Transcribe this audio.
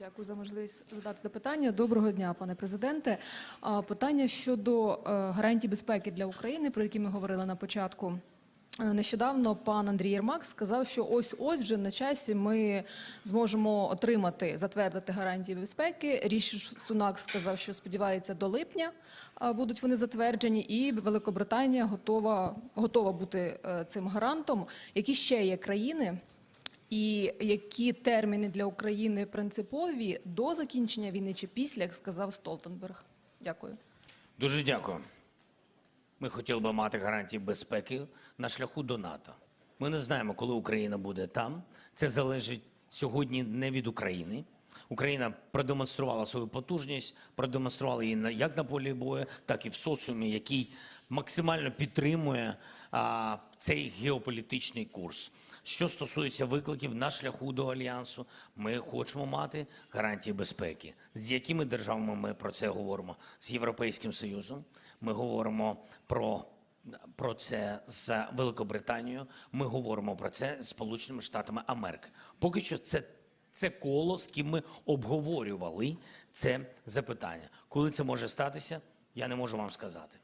Дякую за можливість задати запитання. Доброго дня, пане президенте. Питання щодо е, гарантій безпеки для України, про які ми говорили на початку. Е, Нещодавно пан Андрій Єрмак сказав, що ось ось вже на часі ми зможемо отримати затвердити гарантії безпеки. Ріші Сунак сказав, що сподівається до липня будуть вони затверджені, і Великобританія готова готова бути е, цим гарантом. Які ще є країни? І які терміни для України принципові до закінчення війни чи після, як сказав Столтенберг? Дякую. Дуже дякую. Ми хотіли би мати гарантії безпеки на шляху до НАТО. Ми не знаємо, коли Україна буде там. Це залежить сьогодні не від України. Україна продемонструвала свою потужність, продемонструвала її як на полі бою, так і в соціумі, який максимально підтримує а, цей геополітичний курс. Що стосується викликів на шляху до альянсу, ми хочемо мати гарантії безпеки. З якими державами ми про це говоримо? З Європейським Союзом. Ми говоримо про, про це з Великобританією. Ми говоримо про це з Сполученими Штатами Америки. Поки що це, це коло, з ким ми обговорювали це запитання. Коли це може статися, я не можу вам сказати.